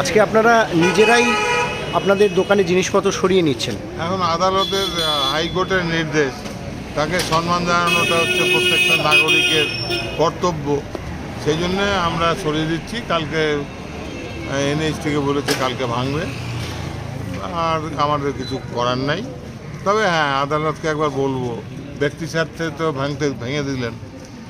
আজকে আপনারা নিজেরাই আপনাদের দোকানে জিনিসপত্র সরিয়ে নিচ্ছেন। এখন আদালতের হাইকোর্টের নির্দেশ। তাকে সম্মান জানানোটা হচ্ছে প্রত্যেকটা নাগরিকের কর্তব্য। সেই জন্য আমরা সরিয়ে দিচ্ছি। কালকে এনএইচ থেকে বলেছে কালকে ভাঙবে। আর আমাদের কিছু করার নাই। তবে হ্যাঁ আদালতকে একবার বলব ব্যক্তি স্বার্থে তো ভাঙতে ভেঙে দিলেন।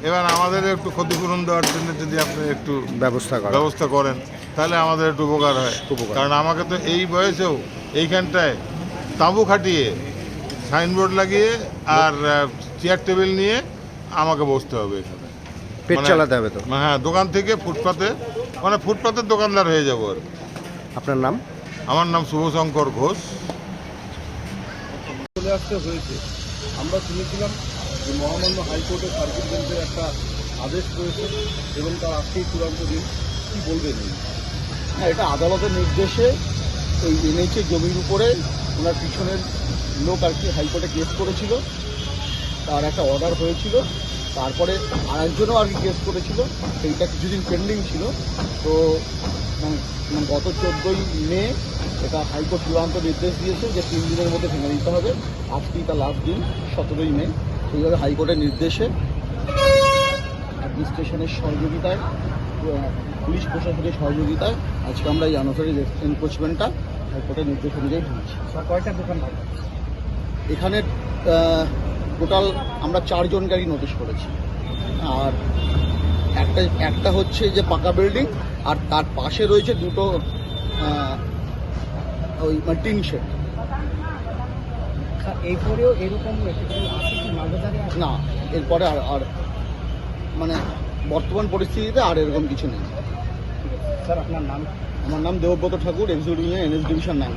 এবার আমাদের একটু ক্ষতিপূরণ দেওয়ার জন্য যদি আপনি একটু ব্যবস্থা ব্যবস্থা করেন। তাহলে আমাদের একটু উপকার হয়। উপকার। কারণ আমাকে তো এই বয়সেও এইখানটায় তাঁবু খাটিয়ে সাইনবোর্ড লাগিয়ে আর চেয়ার টেবিল নিয়ে আমাকে বসতে হবে এখানে। পেট মানে- চালাতে হবে তো? হ্যাঁ দোকান থেকে ফুটপাতে মানে ফুটপাতের দোকানদার হয়ে যাব আর। কি। আপনার নাম? আমার নাম শুভশঙ্কর ঘোষ। চলে আসতে হয়েছে। আমরা শুনেছিলাম যে মহামান্য হাইকোর্টের সার্কিট বেঞ্চের একটা আদেশ রয়েছে এবং তার আজকেই চূড়ান্ত দিন। কী বলবেন? এটা আদালতের নির্দেশে এই এনএইচএ জমির উপরে ওনার পিছনের লোক আর কি হাইকোর্টে কেস করেছিল। তার একটা অর্ডার হয়েছিল। তারপরে আরেকজনও আর কি কেস করেছিল। সেইটা কিছুদিন পেন্ডিং ছিল। তো মানে মানে গত চোদ্দোই মে এটা হাইকোর্ট চূড়ান্ত নির্দেশ দিয়েছে যে তিন দিনের মধ্যে ভেঙে দিতে হবে। আজকেই তার লাস্ট দিন, সতেরোই মে। সেইভাবে হাইকোর্টের নির্দেশে অ্যাডমিনিস্ট্রেশনের সহযোগিতায় পুলিশ প্রশাসনের সহযোগিতায় আজকে আমরা এই আনসারি এনক্রোচমেন্টটা হাইকোর্টের নির্দেশ অনুযায়ী ঢুকছি কয়টা দোকান এখানে টোটাল আমরা চারজন গাড়ি নোটিশ করেছি। আর একটা একটা হচ্ছে যে পাকা বিল্ডিং আর তার পাশে রয়েছে দুটো ওই মানে টিন শেড এরপরেও এরকম না এরপরে আর আর মানে বর্তমান পরিস্থিতিতে আর এরকম কিছু নেই। স্যার আপনার নাম? আমার নাম Debabrata Thakur executive engineer NS division nine.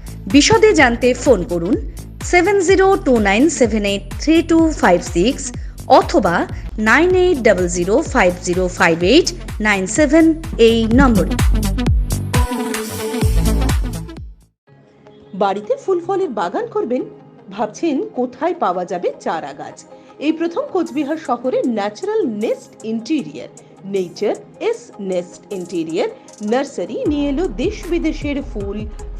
বিশদে জানতে ফোন করুন seven zero two nine seven eight three two five six অথবা nine eight double zero five zero five eight nine seven এই নম্বরে। বাড়িতে ফুল ফলের বাগান করবেন? ভাবছেন কোথায় পাওয়া যাবে চারা গাছ এই প্রথম কোচবিহার শহরে natural nest interior nature's nest interior nursery নিয়ে এলো দেশ বিদেশের ফুল